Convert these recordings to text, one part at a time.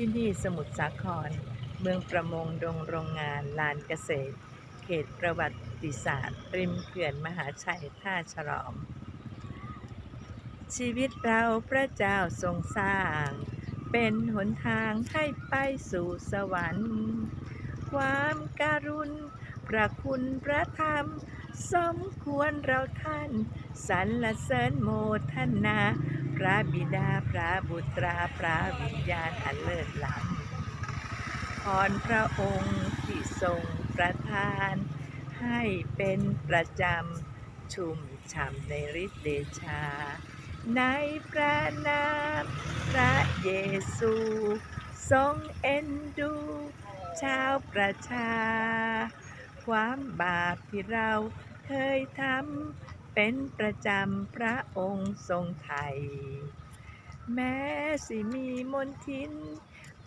ที่นี่สมุทรสาคร เมืองประมงดงโรงงานลานเกษตร เขตประวัติศาสตร์ริมเขื่อนมหาชัยท่าฉลอม ชีวิตเราพระเจ้าทรงสร้าง เป็นหนทางให้ไปสู่สวรรค์ ความการุณพระคุณพระธรรม สมควรเราท่านสรรเสริญโมทนา พระบิดาพระบุตราพระวิญญาณอันเลิศล้ำพรพระองค์ที่ทรงประทาน ให้เป็นประจำชุ่มฉ่ำในฤทธิเดชา ในพระนามพระเยซู ทรงเอ็นดู ชาวประชา ความบาปที่เราเคยทำเป็นประจำพระองค์ทรงไถ่แม้สิมีมนทิน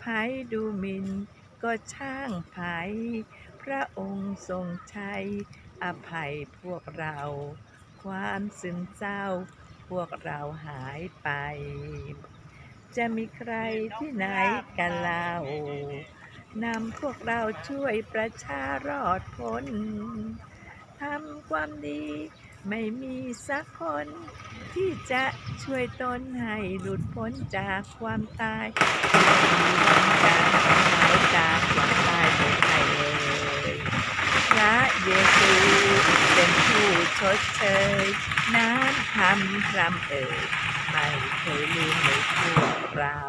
ภัยดูหมินก็ช่างไผพระองค์ทรงใช้อภัยพวกเรา ความซึมเศร้าพวกเราหายไป จะมีใครที่ไหนกันเล่า นำพวกเราช่วยประชารอดพ้นทำความดี ไม่มีสักคน ที่จะช่วยตนให้หลุดพ้นจากความตายไม่มีวันจากหายจากความตายไปใครเลยพระเยซูเป็นผู้ชดเชยน้ำทำรำเอ่ยไม่เคยลืมในพวกเรา